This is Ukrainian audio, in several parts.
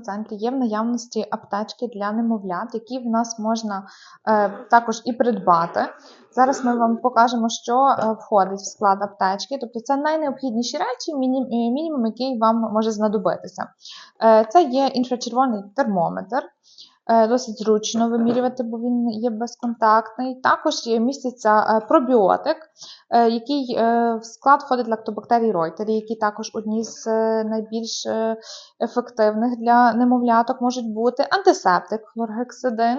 центрі є в наявності аптечки для немовлят, які в нас можна е, також і придбати. Зараз ми вам покажемо, що е, входить в склад аптечки. Тобто це найнеобхідніші речі, е, мінімум, який вам може знадобитися. Е, це є інфрачервоний термометр. Е, Досить зручно вимірювати, бо він є безконтактний. Також є- міститься е, пробіотик, е, який в склад входить лактобактерій Реутері, які також одні з найбільш ефективних для немовляток можуть бути. Антисептик, хлоргексидин,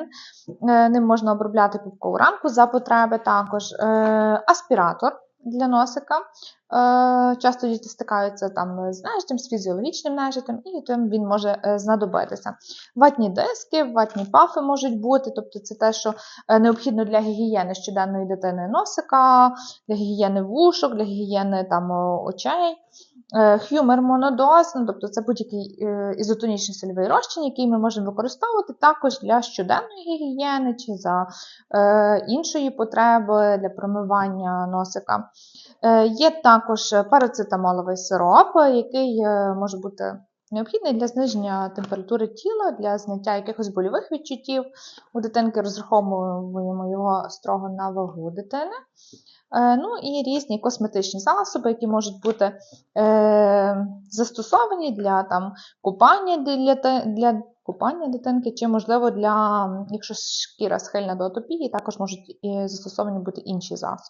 ним можна обробляти пупкову рамку за потреби також. Аспіратор для носика. Е, Часто діти стикаються там з нежитом, з фізіологічним нежитом, і тим він може е, знадобитися. Ватні диски, ватні пафи можуть бути, тобто це те, що е, необхідно для гігієни щоденної дитини носика, для гігієни вушок, для гігієни там, очей. Хюмер монодоз, ну, тобто це будь-який ізотонічний сольовий розчин, який ми можемо використовувати також для щоденної гігієни чи за е, іншої потреби для промивання носика. Е, Є також парацетамоловий сироп, який е, може бути необхідний для зниження температури тіла, для зняття якихось больових відчуттів. У дитинки розраховуємо його строго на вагу дитини. Е, Ну і різні косметичні засоби, які можуть бути е, застосовані для там, купання для, для купання дитинки, чи, можливо, для, якщо шкіра схильна до атопії, також можуть застосовані бути інші засоби.